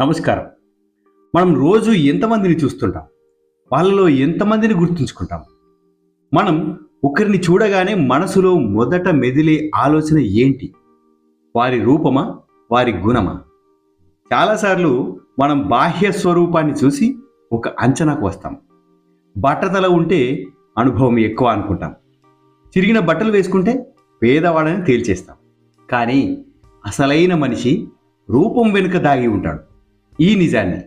నమస్కారం. మనం రోజు ఎంతమందిని చూస్తుంటాం? వాళ్ళలో ఎంతమందిని గుర్తుంచుకుంటాం? మనం ఒకరిని చూడగానే మనసులో మొదట మెదిలే ఆలోచన ఏంటి? వారి రూపమా? వారి గుణమా? చాలాసార్లు మనం బాహ్య స్వరూపాన్ని చూసి ఒక అంచనాకు వస్తాం. బట్టతల ఉంటే అనుభవం ఎక్కువ అనుకుంటాం. చిరిగిన బట్టలు వేసుకుంటే పేదవాడని తేల్చేస్తాం. కానీ అసలైన మనిషి రూపం వెనుక దాగి ఉంటాడు. ఈ నిజాన్ని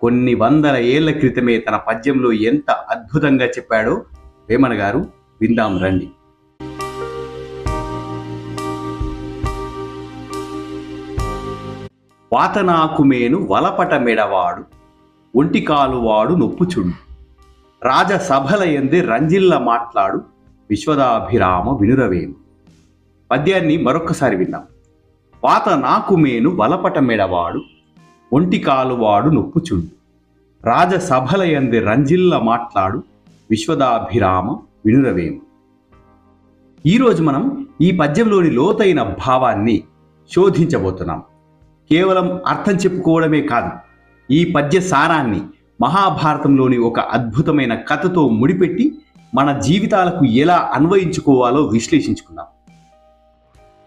కొన్ని వందల ఏళ్ళ క్రితమే తన పద్యంలో ఎంత అద్భుతంగా చెప్పాడో వేమన గారు విందాం రండి. వాతనాకుమేను వలపట మెడవాడు ఒంటి కాలువాడు నొప్పుచుండు రాజసభల ఎందే రంజిల్ల మాట్లాడు విశ్వదాభిరామ వినురవేము. పద్యాన్ని మరొక్కసారి విన్నాం వాత నాకుమేను వలపట మెడవాడు ఒంటి కాలువాడు నొప్పుచుండు. రాజసభలయంది రంజిల్ల మాట్లాడు విశ్వదాభిరామ వినురవేమ. ఈరోజు మనం ఈ పద్యంలోని లోతైన భావాన్ని శోధించబోతున్నాం. కేవలం అర్థం చెప్పుకోవడమే కాదు ఈ పద్య సారాన్ని మహాభారతంలోని ఒక అద్భుతమైన కథతో ముడిపెట్టి మన జీవితాలకు ఎలా అన్వయించుకోవాలో విశ్లేషించుకుందాం.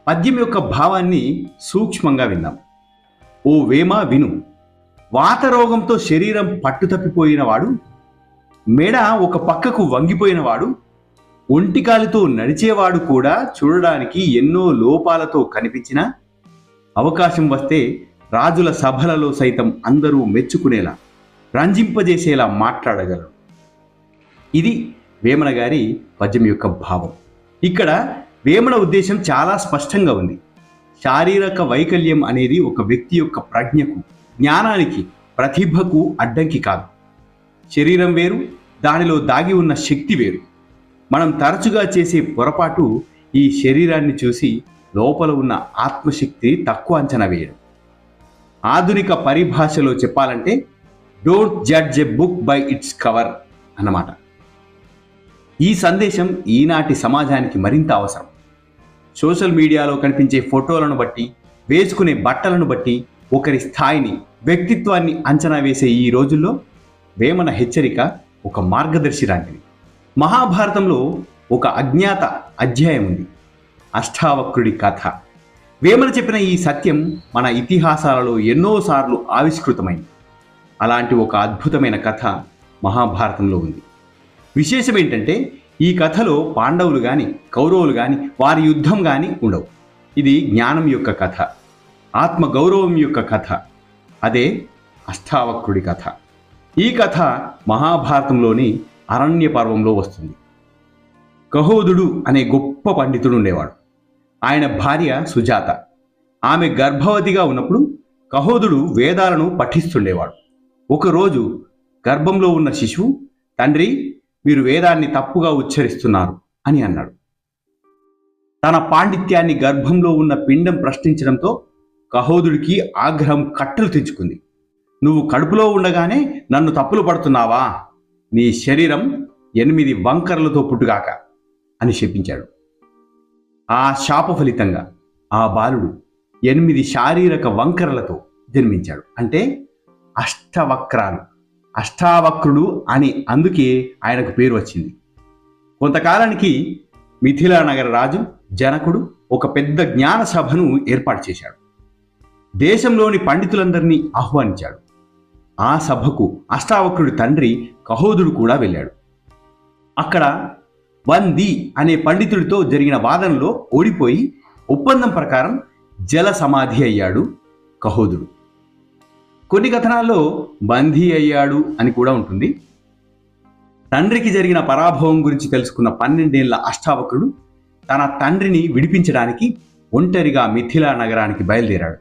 పద్యం యొక్క భావాన్ని సూక్ష్మంగా విందాం. ఓ వేమ విను. వాతరోగంతో శరీరం పట్టుతప్పిపోయినవాడు మెడ ఒక పక్కకు వంగిపోయినవాడు ఒంటికాలితో నడిచేవాడు కూడా చూడడానికి ఎన్నో లోపాలతో కనిపించినా అవకాశం వస్తే రాజుల సభలలో సైతం అందరూ మెచ్చుకునేలా రంజింపజేసేలా మాట్లాడగలరు. ఇది వేమన గారి పద్యం యొక్క భావం. ఇక్కడ వేమన ఉద్దేశం చాలా స్పష్టంగా ఉంది. శారీరక వైకల్యం అనేది ఒక వ్యక్తి యొక్క ప్రజ్ఞకు జ్ఞానానికి ప్రతిభకు అడ్డంకి కాదు. శరీరం వేరు దానిలో దాగి ఉన్న శక్తి వేరు. మనం తరచుగా చేసే పొరపాటు ఈ శరీరాన్ని చూసి లోపల ఉన్న ఆత్మశక్తి తక్కువ అంచనా వేయడం. ఆధునిక పరిభాషలో చెప్పాలంటే don't judge a book by its cover అన్నమాట. ఈ సందేశం ఈనాటి సమాజానికి మరింత అవసరం. సోషల్ మీడియాలో కనిపించే ఫోటోలను బట్టి వేసుకునే బట్టలను బట్టి ఒకరి స్థాయిని వ్యక్తిత్వాన్ని అంచనా వేసే ఈ రోజుల్లో వేమన హెచ్చరిక ఒక మార్గదర్శి లాంటిది. మహాభారతంలో ఒక అజ్ఞాత అధ్యాయం ఉంది. అష్టావక్రుడి కథ. వేమన చెప్పిన ఈ సత్యం మన ఇతిహాసాలలో ఎన్నోసార్లు ఆవిష్కృతమైంది. అలాంటి ఒక అద్భుతమైన కథ మహాభారతంలో ఉంది. విశేషం ఏంటంటే ఈ కథలో పాండవులు కానీ కౌరవులు కానీ వారి యుద్ధం కానీ ఉండవు. ఇది జ్ఞానం యొక్క కథ ఆత్మ గౌరవం యొక్క కథ అదే అష్టావక్రుడి కథ. ఈ కథ మహాభారతంలోని అరణ్య పర్వంలో వస్తుంది. కహోదుడు అనే గొప్ప పండితుడు ఉండేవాడు. ఆయన భార్య సుజాత. ఆమె గర్భవతిగా ఉన్నప్పుడు కహోదుడు వేదాలను పఠిస్తుండేవాడు. ఒకరోజు గర్భంలో ఉన్న శిశువు తండ్రి మీరు వేదాన్ని తప్పుగా ఉచ్చరిస్తున్నారు అని అన్నాడు. తన పాండిత్యాన్ని గర్భంలో ఉన్న పిండం ప్రశ్నించడంతో కహోదుడికి ఆగ్రహం కట్టలు తెచ్చుకుంది నువ్వు కడుపులో ఉండగానే నన్ను తప్పులు పడుతున్నావా? నీ శరీరం ఎనిమిది వంకరలతో పుట్టుగాక అని శపించాడు. ఆ శాప ఫలితంగా ఆ బాలుడు ఎనిమిది శారీరక వంకరలతో జన్మించాడు. అంటే అష్టవక్రాలు. అష్టావక్రుడు అని అందుకే ఆయనకు పేరు వచ్చింది. కొంతకాలానికి మిథిలా నగర రాజు జనకుడు ఒక పెద్ద జ్ఞాన సభను ఏర్పాటు చేశాడు. దేశంలోని పండితులందరినీ ఆహ్వానించాడు. ఆ సభకు అష్టావక్రుడి తండ్రి కహోదుడు కూడా వెళ్ళాడు. అక్కడ వంది అనే పండితుడితో జరిగిన వాదనలో ఓడిపోయి ఒప్పందం ప్రకారం జల సమాధి అయ్యాడు కహోదుడు. కొన్ని కథనాల్లో బందీ అయ్యాడు అని కూడా ఉంటుంది. తండ్రికి జరిగిన పరాభవం గురించి తెలుసుకున్న పన్నెండేళ్ళ అష్టావకుడు తన తండ్రిని విడిపించడానికి ఒంటరిగా మిథిలా నగరానికి బయలుదేరాడు.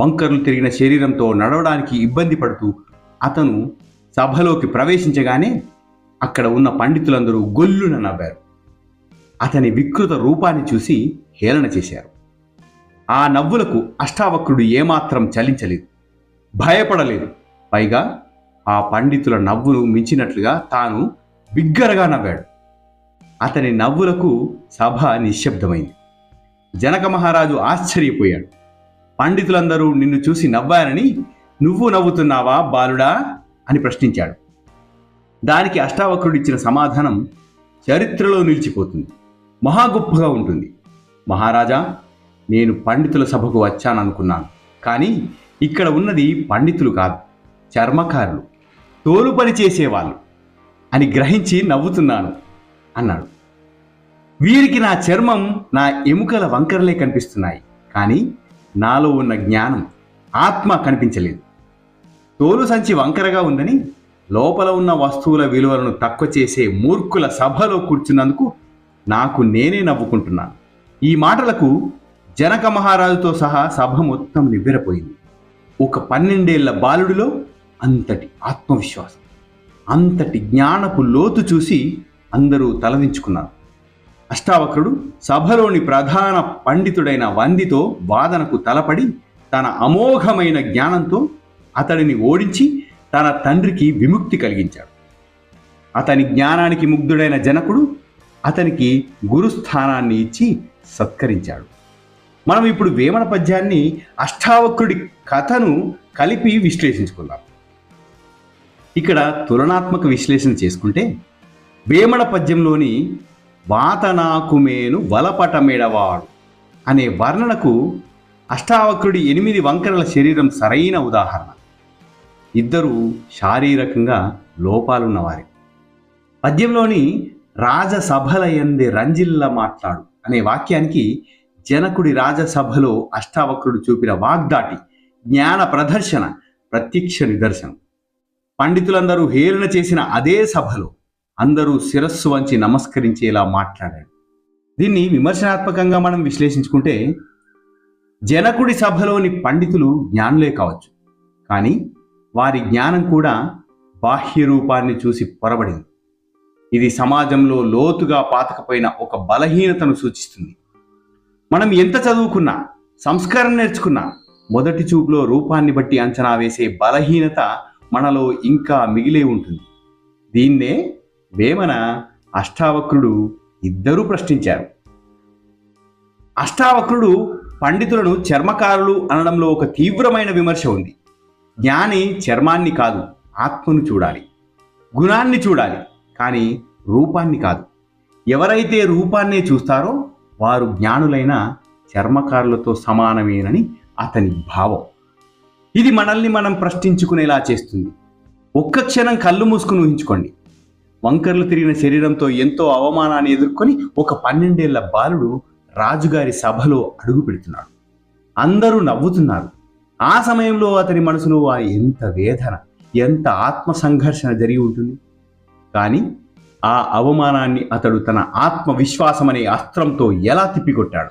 వంకర్లు తిరిగిన శరీరంతో నడవడానికి ఇబ్బంది పడుతూ అతను సభలోకి ప్రవేశించగానే అక్కడ ఉన్న పండితులందరూ గొల్లున నవ్వారు. అతని వికృత రూపాన్ని చూసి హేళన చేశారు. ఆ నవ్వులకు అష్టావక్రుడు ఏమాత్రం చలించలేదు. భయపడలేదు. పైగా ఆ పండితుల నవ్వును మించినట్లుగా తాను బిగ్గరగా నవ్వాడు. అతని నవ్వులకు సభ నిశ్శబ్దమైంది. జనక మహారాజు ఆశ్చర్యపోయాడు. పండితులందరూ నిన్ను చూసి నవ్వారని నువ్వు నవ్వుతున్నావా బాలుడా అని ప్రశ్నించాడు. దానికి అష్టావక్రుడు ఇచ్చిన సమాధానం చరిత్రలో నిలిచిపోతుంది. మహా గొప్పగా ఉంటుంది. మహారాజా నేను పండితుల సభకు వచ్చాననుకున్నాను. కానీ ఇక్కడ ఉన్నది పండితులు కాదు చర్మకారులు. తోలు పని చేసేవాళ్ళు అని గ్రహించి నవ్వుతున్నాను అన్నాడు. వీరికి నా చర్మం నా ఎముకల వంకరలే కనిపిస్తున్నాయి కానీ నాలో ఉన్న జ్ఞానం ఆత్మ కనిపించలేదు. తోలు సంచి వంకరగా ఉందని లోపల ఉన్న వస్తువుల విలువలను తక్కువ చేసే మూర్ఖుల సభలో కూర్చున్నందుకు నాకు నేనే నవ్వుకుంటున్నాను. ఈ మాటలకు జనక మహారాజుతో సహా సభ మొత్తం నివ్వెరపోయింది. ఒక పన్నెండేళ్ళ బాలుడిలో అంతటి ఆత్మవిశ్వాసం అంతటి జ్ఞానపు లోతు చూసి అందరూ తలదించుకున్నారు. అష్టావక్రుడు సభలోని ప్రధాన పండితుడైన వందితో వాదనకు తలపడి తన అమోఘమైన జ్ఞానంతో అతడిని ఓడించి తన తండ్రికి విముక్తి కలిగించాడు. అతని జ్ఞానానికి ముగ్ధుడైన జనకుడు అతనికి గురుస్థానాన్ని ఇచ్చి సత్కరించాడు. మనం ఇప్పుడు వేమన పద్యాన్ని అష్టావక్రుడి కథను కలిపి విశ్లేషించుకుందాం. ఇక్కడ తులనాత్మక విశ్లేషణ చేసుకుంటే వేమన పద్యంలోని వాతనాకుమేను వలపటమెడవాడు అనే వర్ణనకు అష్టావక్రుడి ఎనిమిది వంకరల శరీరం సరైన ఉదాహరణ. ఇద్దరు శారీరకంగా లోపాలున్నవారే. పద్యంలోని రాజసభలయందే రంజిల్ల మాట్లాడు అనే వాక్యానికి జనకుడి రాజసభలో అష్టావక్రుడు చూపిన వాగ్దాటి జ్ఞాన ప్రదర్శన ప్రత్యక్ష నిదర్శనం. పండితులందరూ హేళన చేసిన అదే సభలో అందరూ శిరస్సు వంచి నమస్కరించేలా మాట్లాడాడు. దీన్ని విమర్శనాత్మకంగా మనం విశ్లేషించుకుంటే జనకుడి సభలోని పండితులు జ్ఞానులే కావచ్చు. కానీ వారి జ్ఞానం కూడా బాహ్య రూపాన్ని చూసి పొరబడింది. ఇది సమాజంలో లోతుగా పాతకపోయిన ఒక బలహీనతను సూచిస్తుంది. మనం ఎంత చదువుకున్నా సంస్కారం నేర్చుకున్నా మొదటి చూపులో రూపాన్ని బట్టి అంచనా వేసే బలహీనత మనలో ఇంకా మిగిలే ఉంటుంది. దీన్నే వేమన అష్టావక్రుడు ఇద్దరూ ప్రశ్నించారు. అష్టావక్రుడు పండితులను చర్మకారులు అనడంలో ఒక తీవ్రమైన విమర్శ ఉంది. జ్ఞాని చర్మాన్ని కాదు ఆత్మను చూడాలి. గుణాన్ని చూడాలి కానీ రూపాన్ని కాదు. ఎవరైతే రూపాన్నే చూస్తారో వారు జ్ఞానులైన చర్మకారులతో సమానమేనని అతని భావం. ఇది మనల్ని మనం ప్రశ్నించుకునేలా చేస్తుంది. ఒక్క క్షణం కళ్ళు మూసుకుని ఊహించుకోండి. వంకర్లు తిరిగిన శరీరంతో ఎంతో అవమానాన్ని ఎదుర్కొని ఒక పన్నెండేళ్ళ బాలుడు రాజుగారి సభలో అడుగు పెడుతున్నాడు. అందరూ నవ్వుతున్నారు. ఆ సమయంలో అతని మనసులో ఎంత వేదన ఎంత ఆత్మ సంఘర్షణ జరిగి ఉంటుంది? కానీ ఆ అవమానాన్ని అతడు తన ఆత్మవిశ్వాసం అనే అస్త్రంతో ఎలా తిప్పికొట్టాడు?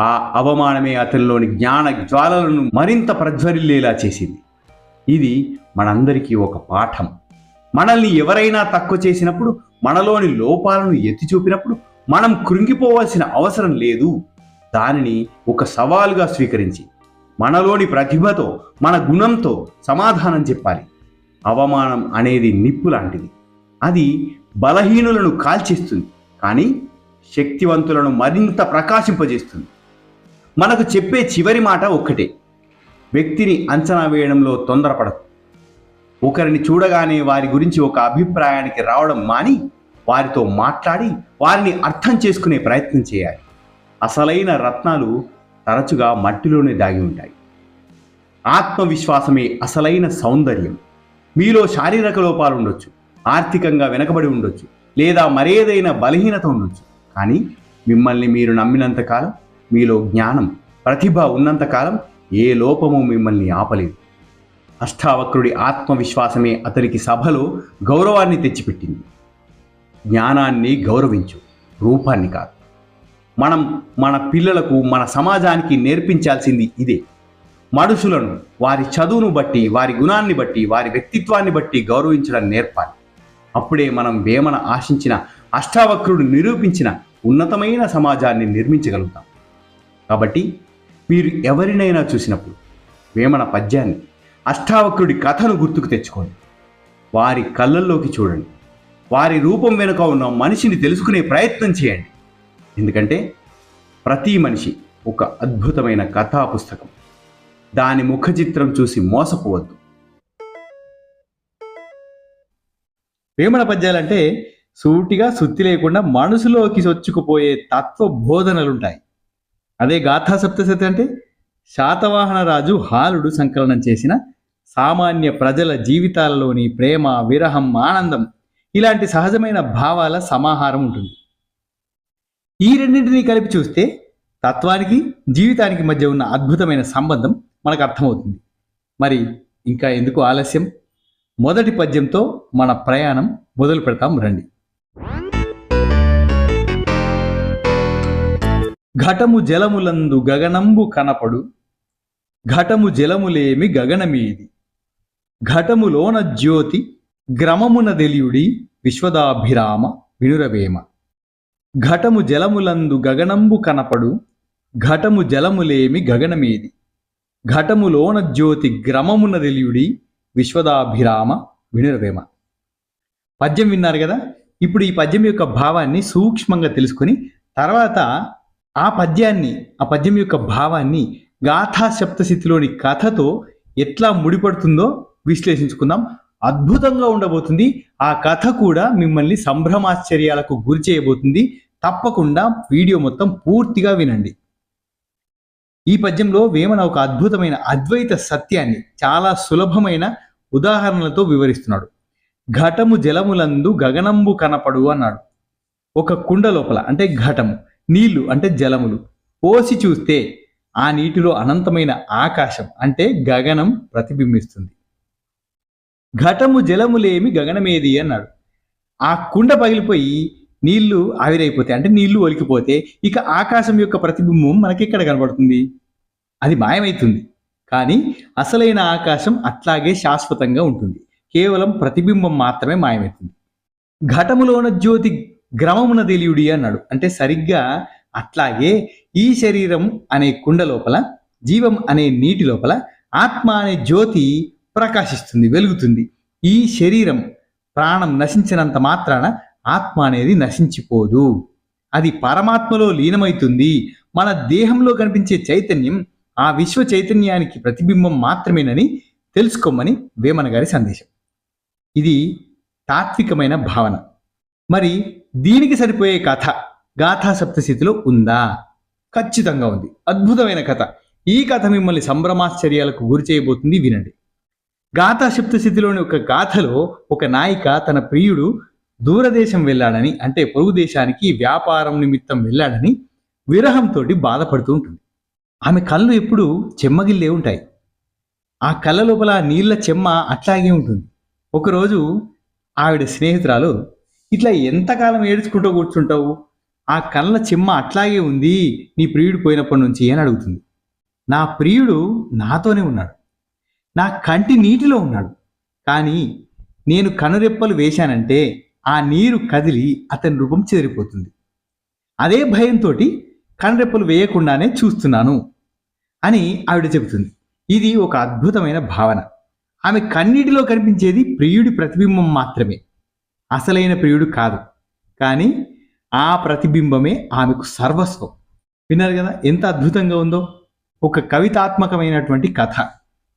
ఆ అవమానమే అతనిలోని జ్ఞాన జ్వాలలను మరింత ప్రజ్వరిల్లేలా చేసింది. ఇది మనందరికీ ఒక పాఠం. మనల్ని ఎవరైనా తక్కువ చేసినప్పుడు మనలోని లోపాలను ఎత్తి చూపినప్పుడు మనం కృంగిపోవాల్సిన అవసరం లేదు. దానిని ఒక సవాలుగా స్వీకరించి మనలోని ప్రతిభతో మన గుణంతో సమాధానం చెప్పాలి. అవమానం అనేది నిప్పు లాంటిది. అది బలహీనులను కాల్చేస్తుంది కానీ శక్తివంతులను మరింత ప్రకాశింపజేస్తుంది. మనకు చెప్పే చివరి మాట ఒక్కటే వ్యక్తిని అంచనా వేయడంలో తొందరపడదు ఒకరిని చూడగానే వారి గురించి ఒక అభిప్రాయానికి రావడం మాని వారితో మాట్లాడి వారిని అర్థం చేసుకునే ప్రయత్నం చేయాలి. అసలైన రత్నాలు తరచుగా మట్టిలోనే దాగి ఉంటాయి. ఆత్మవిశ్వాసమే అసలైన సౌందర్యం. మీలో శారీరక లోపాలు ఉండొచ్చు ఆర్థికంగా వెనకబడి ఉండొచ్చు లేదా మరేదైనా బలహీనత ఉండొచ్చు. కానీ మిమ్మల్ని మీరు నమ్మినంతకాలం మీలో జ్ఞానం ప్రతిభ ఉన్నంతకాలం ఏ లోపము మిమ్మల్ని ఆపలేదు. అష్టావక్రుడి ఆత్మవిశ్వాసమే అతనికి సభలో గౌరవాన్ని తెచ్చిపెట్టింది. జ్ఞానాన్ని గౌరవించు రూపాన్ని కాదు. మనం మన పిల్లలకు మన సమాజానికి నేర్పించాల్సింది ఇదే. మనుషులను వారి చదువును బట్టి వారి గుణాన్ని బట్టి వారి వ్యక్తిత్వాన్ని బట్టి గౌరవించడం నేర్పాలి. అప్పుడే మనం వేమన ఆశించిన అష్టావక్రుడు నిరూపించిన ఉన్నతమైన సమాజాన్ని నిర్మించగలుగుతాం. కాబట్టి మీరు ఎవరినైనా చూసినప్పుడు వేమన పద్యాన్ని అష్టావక్రుడి కథను గుర్తుకు తెచ్చుకోండి. వారి కళ్ళల్లోకి చూడండి. వారి రూపం వెనుక ఉన్న మనిషిని తెలుసుకునే ప్రయత్నం చేయండి. ఎందుకంటే ప్రతి మనిషి ఒక అద్భుతమైన కథా పుస్తకం దాని ముఖ చిత్రం చూసి మోసపోవద్దు. వేమన పద్యాలంటే సూటిగా సుత్తి లేకుండా మనసులోకి చొచ్చుకుపోయే తత్వ బోధనలుంటాయి అదే గాథా సప్తశతి అంటే శాతవాహన రాజు హాలుడు సంకలనం చేసిన సామాన్య ప్రజల జీవితాలలోని ప్రేమ విరహం ఆనందం ఇలాంటి సహజమైన భావాల సమాహారం ఉంటుంది. ఈ రెండింటినీ కలిపి చూస్తే తత్వానికి జీవితానికి మధ్య ఉన్న అద్భుతమైన సంబంధం మనకు అర్థమవుతుంది. మరి ఇంకా ఎందుకు ఆలస్యం? మొదటి పద్యంతో మన ప్రయాణం మొదలు పెడతాం రండి. ఘటము జలములందు గగనంబు కనపడు ఘటము జలములేమి గగనమీది. ఘటములోన జ్యోతి గ్రమమున దెలియుడి విశ్వదాభిరామ వినురవేమ ఘటము జలములందు గగనంబు కనపడు ఘటము జలములేమి గగనమేది. ఘటములోన జ్యోతి గ్రమమున దెలియుడి విశ్వదాభిరామ వినురవేమ. పద్యం విన్నారు కదా? ఇప్పుడు ఈ పద్యం యొక్క భావాన్ని సూక్ష్మంగా తెలుసుకొని తర్వాత ఆ పద్యాన్ని ఆ పద్యం యొక్క భావాన్ని గాథా సప్తశతిలోని కథతో ఎట్లా ముడిపడుతుందో విశ్లేషించుకుందాం. అద్భుతంగా ఉండబోతుంది. ఆ కథ కూడా మిమ్మల్ని సంభ్రమాశ్చర్యాలకు గురి చేయబోతుంది. తప్పకుండా వీడియో మొత్తం పూర్తిగా వినండి. ఈ పద్యంలో వేమన ఒక అద్భుతమైన అద్వైత సత్యాన్ని చాలా సులభమైన ఉదాహరణలతో వివరిస్తున్నాడు. ఘటము జలములందు గగనంబు కనపడు అన్నాడు. ఒక కుండ లోపల అంటే ఘటము నీళ్ళు అంటే జలములు పోసి చూస్తే ఆ నీటిలో అనంతమైన ఆకాశం అంటే గగనం ప్రతిబింబిస్తుంది. ఘటము జలములేమి గగనమేది అన్నాడు. ఆ కుండ పగిలిపోయి నీళ్ళు ఆవిరైపోతాయి. అంటే నీళ్ళు ఒలికిపోతే ఇక ఆకాశం యొక్క ప్రతిబింబం మనకి ఎక్కడ కనబడుతుంది. అది మాయమైతుంది. కానీ అసలైన ఆకాశం అట్లాగే శాశ్వతంగా ఉంటుంది. కేవలం ప్రతిబింబం మాత్రమే మాయమవుతుంది ఘటములోన జ్యోతి గ్రమమున తెలియుడి అన్నాడు. అంటే సరిగ్గా అట్లాగే ఈ శరీరం అనే కుండ లోపల జీవం అనే నీటి లోపల ఆత్మ అనే జ్యోతి ప్రకాశిస్తుంది వెలుగుతుంది. ఈ శరీరం ప్రాణం నశించినంత మాత్రాన ఆత్మ అనేది నశించిపోదు. అది పరమాత్మలో లీనమైతుంది. మన దేహంలో కనిపించే చైతన్యం ఆ విశ్వ చైతన్యానికి ప్రతిబింబం మాత్రమేనని తెలుసుకోమని వేమన గారి సందేశం. ఇది తాత్వికమైన భావన. మరి దీనికి సరిపోయే కథ గాథా సప్తశితిలో ఉందా? ఖచ్చితంగా ఉంది. అద్భుతమైన కథ. ఈ కథ మిమ్మల్ని సంభ్రమాశ్చర్యాలకు గురి చేయబోతుంది వినండి. గాథా సప్తశితిలోని ఒక గాథలో ఒక నాయిక తన ప్రియుడు దూరదేశం వెళ్ళాడని అంటే పొరుగు దేశానికి వ్యాపారం నిమిత్తం వెళ్ళాడని విరహంతో బాధపడుతూ ఉంటుంది. ఆమె కళ్ళు ఎప్పుడు చెమ్మగిల్లే ఉంటాయి. ఆ కళ్ళ లోపల నీళ్ళ చెమ్మ అట్లాగే ఉంటుంది. ఒకరోజు ఆవిడ స్నేహితురాలు ఇట్లా ఎంతకాలం ఏడ్చుకుంటూ కూర్చుంటావు? ఆ కళ్ళ చెమ్మ అట్లాగే ఉంది నీ ప్రియుడు పోయినప్పటి నుంచి అని అడుగుతుంది. నా ప్రియుడు నాతోనే ఉన్నాడు. నా కంటి నీటిలో ఉన్నాడు. కానీ నేను కనురెప్పలు వేశానంటే ఆ నీరు కదిలి అతని రూపం చెదిరిపోతుంది. అదే భయంతో కనరెప్పలు వేయకుండానే చూస్తున్నాను అని ఆవిడ చెబుతుంది. ఇది ఒక అద్భుతమైన భావన. ఆమె కన్నీటిలో కనిపించేది ప్రియుడి ప్రతిబింబం మాత్రమే. అసలైన ప్రియుడు కాదు. కానీ ఆ ప్రతిబింబమే ఆమెకు సర్వస్వం. విన్నారు కదా ఎంత అద్భుతంగా ఉందో? ఒక కవితాత్మకమైనటువంటి కథ.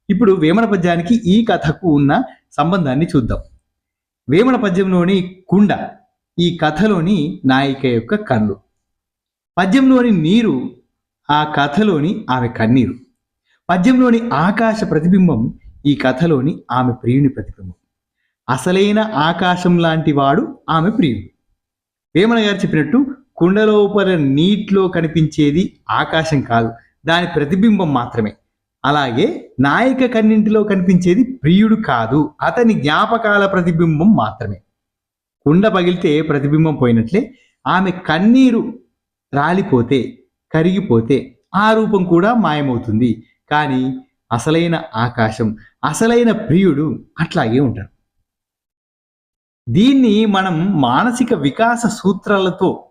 ఇప్పుడు వేమన పద్యానికి ఈ కథకు ఉన్న సంబంధాన్ని చూద్దాం. వేమన పద్యంలోని కుండ ఈ కథలోని నాయిక యొక్క కళ్ళు పద్యంలోని నీరు ఆ కథలోని ఆమె కన్నీరు. పద్యంలోని ఆకాశ ప్రతిబింబం ఈ కథలోని ఆమె ప్రియుని ప్రతిబింబం. అసలైన ఆకాశం లాంటి వాడు ఆమె ప్రియుడు. వేమన గారు చెప్పినట్టు కుండలోపల నీటిలో కనిపించేది ఆకాశం కాదు దాని ప్రతిబింబం మాత్రమే. అలాగే నాయక కన్నింటిలో కనిపించేది ప్రియుడు కాదు. అతని జ్ఞాపకాల ప్రతిబింబం మాత్రమే. కుండ పగిలితే ప్రతిబింబం పోయినట్లే ఆమె కన్నీరు రాలిపోతే కరిగిపోతే ఆ రూపం కూడా మాయమవుతుంది. కానీ అసలైన ఆకాశం అసలైన ప్రియుడు అట్లాగే ఉంటాడు. దీన్ని మనం మానసిక వికాస సూత్రాలతో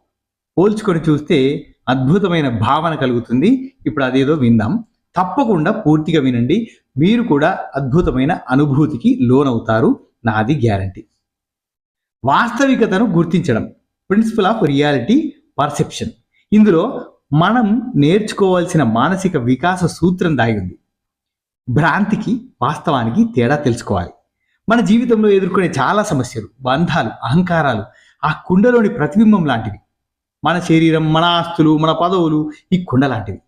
పోల్చుకొని చూస్తే అద్భుతమైన భావన కలుగుతుంది. ఇప్పుడు అదేదో విందాం. తప్పకుండా పూర్తిగా వినండి. మీరు కూడా అద్భుతమైన అనుభూతికి లోనవుతారు. నాది గ్యారంటీ. వాస్తవికతను గుర్తించడం. Principle of reality perception. ఇందులో మనం నేర్చుకోవాల్సిన మానసిక వికాస సూత్రం దాగి ఉంది. భ్రాంతికి వాస్తవానికి తేడా తెలుసుకోవాలి. మన జీవితంలో ఎదుర్కొనే చాలా సమస్యలు బంధాలు అహంకారాలు ఆ కుండలోని ప్రతిబింబం లాంటివి. మన శరీరం మన ఆస్తులు మన పదవులు ఈ కుండ లాంటివి.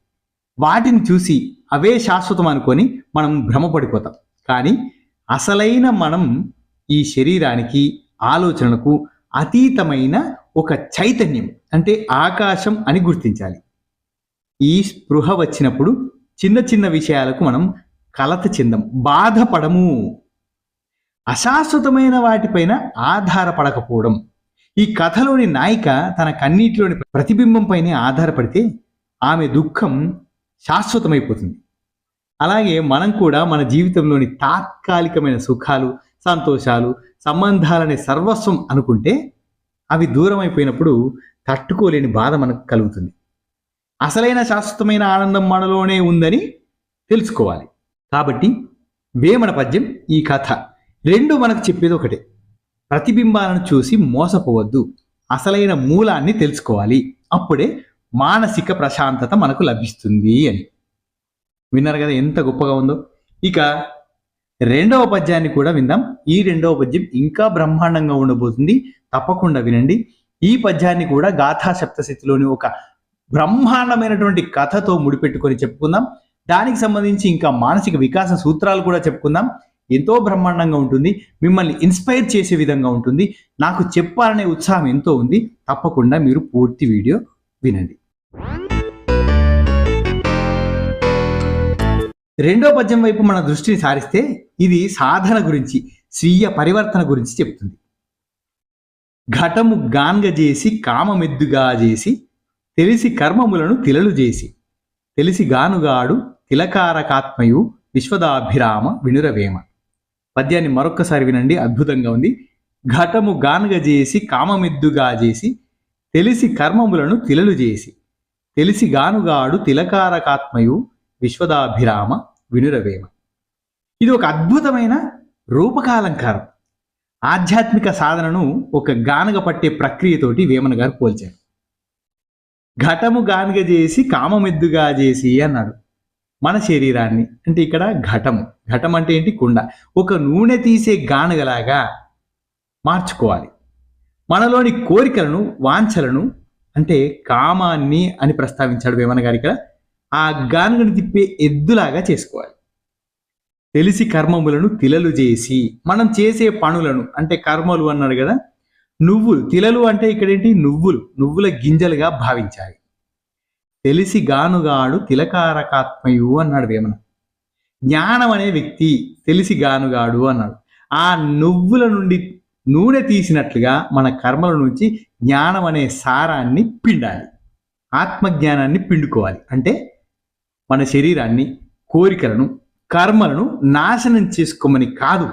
వాటిని చూసి అవే శాశ్వతం అనుకొని మనం భ్రమపడిపోతాం. కానీ అసలైన మనం ఈ శరీరానికి ఆలోచనలకు అతీతమైన ఒక చైతన్యం అంటే ఆకాశం అని గుర్తించాలి. ఈ స్పృహ వచ్చినప్పుడు చిన్న చిన్న విషయాలకు మనం కలత చెందం బాధపడము. అశాశ్వతమైన వాటిపైన ఆధారపడకపోవడం. ఈ కథలోని నాయిక తన కన్నీటిలోని ప్రతిబింబంపైనే ఆధారపడితే ఆమె దుఃఖం శాశ్వతమైపోతుంది. అలాగే మనం కూడా మన జీవితంలోని తాత్కాలికమైన సుఖాలు సంతోషాలు సంబంధాలనే సర్వస్వం అనుకుంటే అవి దూరం అయిపోయినప్పుడు తట్టుకోలేని బాధ మనకు కలుగుతుంది. అసలైన శాశ్వతమైన ఆనందం మనలోనే ఉందని తెలుసుకోవాలి. కాబట్టి వేమన పద్యం ఈ కథ. రెండు మనకు చెప్పేది ఒకటే. ప్రతిబింబాలను చూసి మోసపోవద్దు. అసలైన మూలాన్ని తెలుసుకోవాలి. అప్పుడే మానసిక ప్రశాంతత మనకు లభిస్తుంది అని. విన్నారు కదా ఎంత గొప్పగా ఉందో. ఇక రెండవ పద్యాన్ని కూడా విందాం. ఈ రెండవ పద్యం ఇంకా బ్రహ్మాండంగా ఉండబోతుంది. తప్పకుండా వినండి. ఈ పద్యాన్ని కూడా గాథా సప్తశతిలోని ఒక బ్రహ్మాండమైనటువంటి కథతో ముడిపెట్టుకొని చెప్పుకుందాం. దానికి సంబంధించి ఇంకా మానసిక వికాస సూత్రాలు కూడా చెప్పుకుందాం. ఎంతో బ్రహ్మాండంగా ఉంటుంది. మిమ్మల్ని ఇన్స్పైర్ చేసే విధంగా ఉంటుంది. నాకు చెప్పాలనే ఉత్సాహం ఎంతో ఉంది. తప్పకుండా మీరు పూర్తి వీడియో వినండి. రెండో పద్యం వైపు మన దృష్టిని సారిస్తే ఇది సాధన గురించి స్వీయ పరివర్తన గురించి చెప్తుంది. ఘటము గాన్గజేసి కామమెద్దుగా చేసి తెలిసి కర్మములను తిలలు చేసి తెలిసి గానుగాడు తిలకారకాత్మయు విశ్వదాభిరామ వినురవేమ. పద్యాన్ని మరొక్కసారి వినండి అద్భుతంగా ఉంది. ఘటము గానుగజేసి కామమెద్దుగా చేసి తెలిసి కర్మములను తిలలు చేసి తెలిసి గానుగాడు తిలకారకాత్మయు విశ్వదాభిరామ వినురవేమ. ఇది ఒక అద్భుతమైన రూపకాలంకారం. ఆధ్యాత్మిక సాధనను ఒక గానగ పట్టే ప్రక్రియతోటి వేమన గారు పోల్చారు. ఘటము గానుగ చేసి కామమెద్దుగా చేసి అన్నాడు. మన శరీరాన్ని అంటే ఇక్కడ ఘటము. ఘటం అంటే ఏంటి? కుండ. ఒక నూనె తీసే గానుగలాగా మార్చుకోవాలి. మనలోని కోరికలను వాంఛలను అంటే కామాన్ని అని ప్రస్తావించాడు వేమన గారు ఇక్కడ. ఆ గానుగను తిప్పే ఎద్దులాగా చేసుకోవాలి. తెలిసి కర్మములను తిలలు చేసి మనం చేసే పనులను అంటే కర్మలు అన్నాడు కదా నువ్వులు తిలలు అంటే ఇక్కడేంటి? నువ్వులు నువ్వుల గింజలుగా భావించాలి. తెలిసి గానుగాడు తిలకారకాత్మయు అన్నాడు వేమన. జ్ఞానం అనే వ్యక్తి తెలిసి గానుగాడు అన్నాడు. ఆ నువ్వుల నుండి నూనె తీసినట్లుగా మన కర్మల నుంచి జ్ఞానం అనే సారాన్ని పిండాలి. ఆత్మజ్ఞానాన్ని పిండుకోవాలి. అంటే మన శరీరాన్ని కోరికలను కర్మలను నాశనం చేసుకోమని కాదు.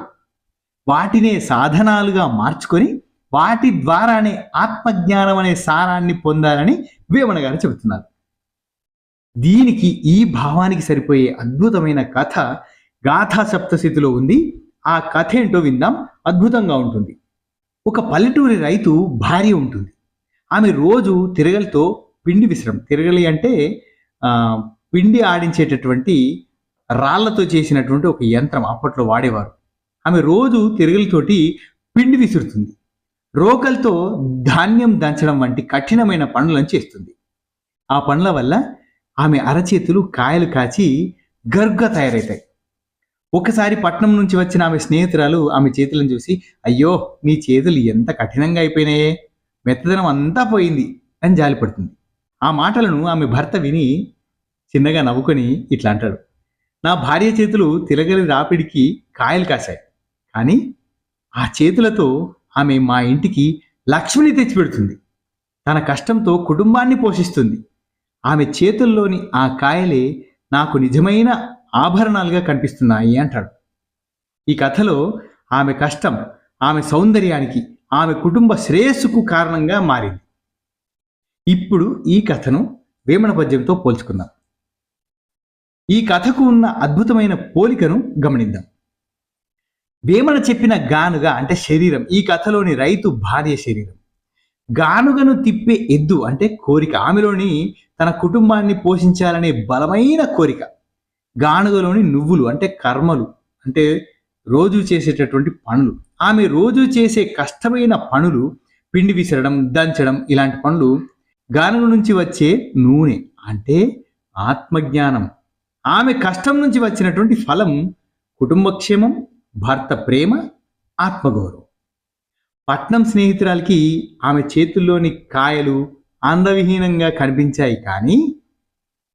వాటినే సాధనాలుగా మార్చుకొని వాటి ద్వారానే ఆత్మజ్ఞానం అనే సారాన్ని పొందాలని వేమన గారు చెబుతున్నారు. దీనికి ఈ భావానికి సరిపోయే అద్భుతమైన కథ గాథా సప్తశతిలో ఉంది. ఆ కథ ఏంటో విందాం. అద్భుతంగా ఉంటుంది. ఒక పల్లెటూరి రైతు భార్య ఉంటుంది. ఆమె రోజు తిరగలితో పిండి విసరం తిరగలి అంటే పిండి ఆడించేటటువంటి రాళ్ళతో చేసినటువంటి ఒక యంత్రం అప్పట్లో వాడేవారు. ఆమె రోజు తిరగలితోటి పిండి విసురుతుంది. రోకలతో ధాన్యం దంచడం వంటి కఠినమైన పనులను చేస్తుంది. ఆ పనుల వల్ల ఆమె అరచేతులు కాయలు కాచి గర్గ తయారవుతాయి ఒకసారి పట్నం నుంచి వచ్చిన ఆమె స్నేహితురాలు ఆమె చేతులను చూసి అయ్యో నీ చేతులు ఎంత కఠినంగా అయిపోయినాయే మెత్తదనం అంతా పోయింది అని జాలిపడుతుంది. ఆ మాటలను ఆమె భర్త విని చిన్నగా నవ్వుకొని ఇట్లా అంటాడు నా భార్య చేతులు తిరగలి రాపిడికి కాయలు కాశాయి కానీ ఆ చేతులతో ఆమె మా ఇంటికి లక్ష్మిని తెచ్చిపెడుతుంది. తన కష్టంతో కుటుంబాన్ని పోషిస్తుంది. ఆమె చేతుల్లోని ఆ కాయలే నాకు నిజమైన ఆభరణాలుగా కనిపిస్తున్నాయి అంటాడు. ఈ కథలో ఆమె కష్టం ఆమె సౌందర్యానికి ఆమె కుటుంబ శ్రేయస్సుకు కారణంగా మారింది. ఇప్పుడు ఈ కథను వేమన పద్యంతో పోల్చుకుందాం. ఈ కథకు ఉన్న అద్భుతమైన పోలికను గమనిద్దాం. వేమన చెప్పిన గానుగ అంటే శరీరం ఈ కథలోని రైతు భార్య శరీరం. గానుగను తిప్పే ఎద్దు అంటే కోరిక ఆమెలోని తన కుటుంబాన్ని పోషించాలనే బలమైన కోరిక. గానుగలోని నువ్వులు అంటే కర్మలు అంటే రోజు చేసేటటువంటి పనులు. ఆమె రోజు చేసే కష్టమైన పనులు పిండి విసరడం దంచడం ఇలాంటి పనులు గానుగ నుంచి వచ్చే నూనె అంటే ఆత్మజ్ఞానం. ఆమె కష్టం నుంచి వచ్చినటువంటి ఫలం కుటుంబక్షేమం భర్త ప్రేమ ఆత్మగౌరవం. పట్నం స్నేహితురాలకి ఆమె చేతుల్లోని కాయలు అందవిహీనంగా కనిపించాయి కానీ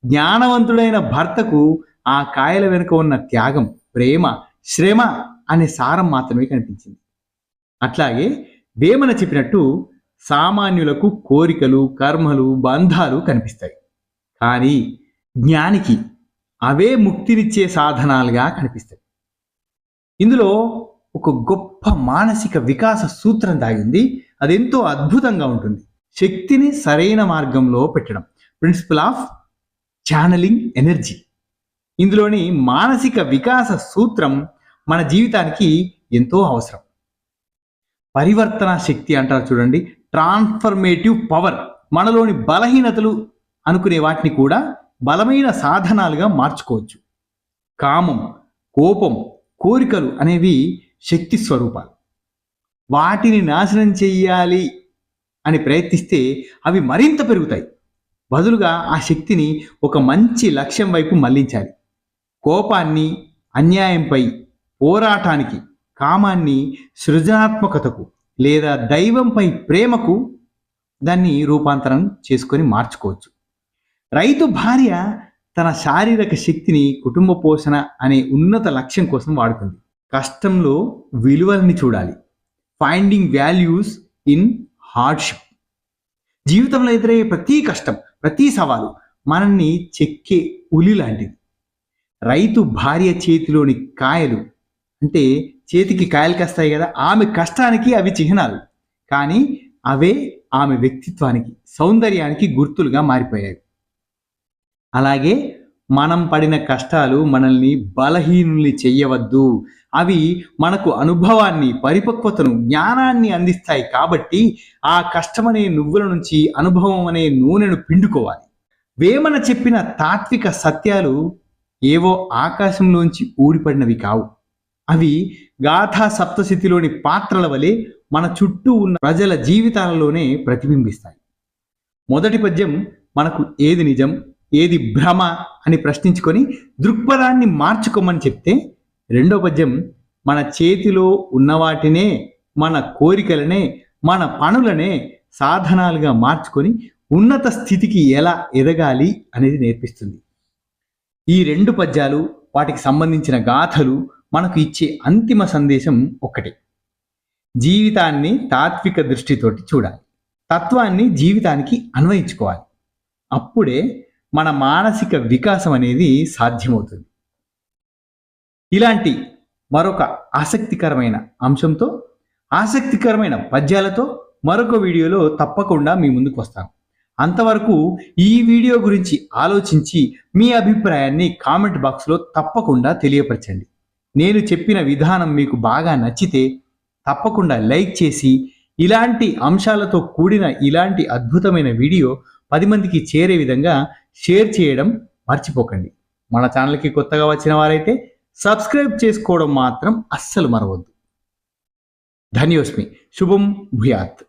జ్ఞానవంతుడైన భర్తకు ఆ కాయల వెనుక ఉన్న త్యాగం ప్రేమ శ్రమ అనే సారం మాత్రమే కనిపించింది. అట్లాగే వేమన చెప్పినట్టు సామాన్యులకు కోరికలు కర్మలు బంధాలు కనిపిస్తాయి. కానీ జ్ఞానికి అవే ముక్తినిచ్చే సాధనాలుగా కనిపిస్తాయి. ఇందులో ఒక గొప్ప మానసిక వికాస సూత్రం దాగింది. అదెంతో అద్భుతంగా ఉంటుంది. శక్తిని సరైన మార్గంలో పెట్టడం. Principle of channelling energy. ఇందులోని మానసిక వికాస సూత్రం మన జీవితానికి ఎంతో అవసరం. పరివర్తన శక్తి అంటారు చూడండి. ట్రాన్స్ఫర్మేటివ్ పవర్ మనలోని బలహీనతలు అనుకునే వాటిని కూడా బలమైన సాధనాలుగా మార్చుకోవచ్చు. కామం కోపం కోరికలు అనేవి శక్తి స్వరూపాలు. వాటిని నాశనం చెయ్యాలి అని ప్రయత్నిస్తే అవి మరింత పెరుగుతాయి. బదులుగా ఆ శక్తిని ఒక మంచి లక్ష్యం వైపు మళ్ళించాలి. కోపాన్ని అన్యాయంపై పోరాటానికి కామాన్ని సృజనాత్మకతకు లేదా దైవంపై ప్రేమకు దాన్ని రూపాంతరం చేసుకొని మార్చుకోవచ్చు. రైతు భార్య తన శారీరక శక్తిని కుటుంబ పోషణ అనే ఉన్నత లక్ష్యం కోసం వాడుతుంది కష్టంలో విలువల్ని చూడాలి. ఫైండింగ్ వాల్యూస్ ఇన్ హార్డ్షిప్ జీవితంలో ఎదురయ్యే ప్రతి కష్టం ప్రతి సవాలు మనల్ని చెక్కే ఉలి లాంటిది. రైతు భార్య చేతిలోని కాయలు అంటే చేతికి కాయలు కాస్తాయి కదా ఆమె కష్టానికి అవి చిహ్నాలు. కానీ అవే ఆమె వ్యక్తిత్వానికి సౌందర్యానికి గుర్తులుగా మారిపోయాయి. అలాగే మనం పడిన కష్టాలు మనల్ని బలహీనుల్ని చెయ్యవద్దు అవి మనకు అనుభవాన్ని పరిపక్వతను జ్ఞానాన్ని అందిస్తాయి కాబట్టి ఆ కష్టమనే నువ్వుల నుంచి అనుభవం అనే నూనెను పిండుకోవాలి. వేమన చెప్పిన తాత్విక సత్యాలు ఏవో ఆకాశంలోంచి ఊడిపడినవి కావు. అవి గాథా సప్తశతిలోని పాత్రల వలె మన చుట్టూ ఉన్న ప్రజల జీవితాలలోనే ప్రతిబింబిస్తాయి. మొదటి పద్యం మనకు ఏది నిజం ఏది భ్రమ అని ప్రశ్నించుకొని దృక్పథాన్ని మార్చుకోమని చెప్తే రెండో పద్యం మన చేతిలో ఉన్న వాటినే మన కోరికలనే మన పనులనే సాధనాలుగా మార్చుకొని ఉన్నత స్థితికి ఎలా ఎదగాలి అనేది నేర్పిస్తుంది. ఈ రెండు పద్యాలు వాటికి సంబంధించిన గాథలు మనకు ఇచ్చే అంతిమ సందేశం ఒకటి జీవితాన్ని తాత్విక దృష్టితోటి చూడాలి. తత్వాన్ని జీవితానికి అన్వయించుకోవాలి. అప్పుడే మన మానసిక వికాసం అనేది సాధ్యమవుతుంది. ఇలాంటి మరొక ఆసక్తికరమైన అంశంతో ఆసక్తికరమైన పద్యాలతో మరొక వీడియోలో తప్పకుండా మీ ముందుకు వస్తాను. అంతవరకు ఈ వీడియో గురించి ఆలోచించి మీ అభిప్రాయాన్ని కామెంట్ బాక్స్లో తప్పకుండా తెలియపరచండి. నేను చెప్పిన విధానం మీకు బాగా నచ్చితే తప్పకుండా లైక్ చేసి ఇలాంటి అంశాలతో కూడిన ఇలాంటి అద్భుతమైన వీడియో పది మందికి చేరే విధంగా షేర్ చేయడం మర్చిపోకండి. మన ఛానల్కి కొత్తగా వచ్చిన వారైతే సబ్స్క్రైబ్ చేసుకోవడం మాత్రం అస్సలు మరవద్దు. ధన్యోస్మి. శుభం భూయాత్.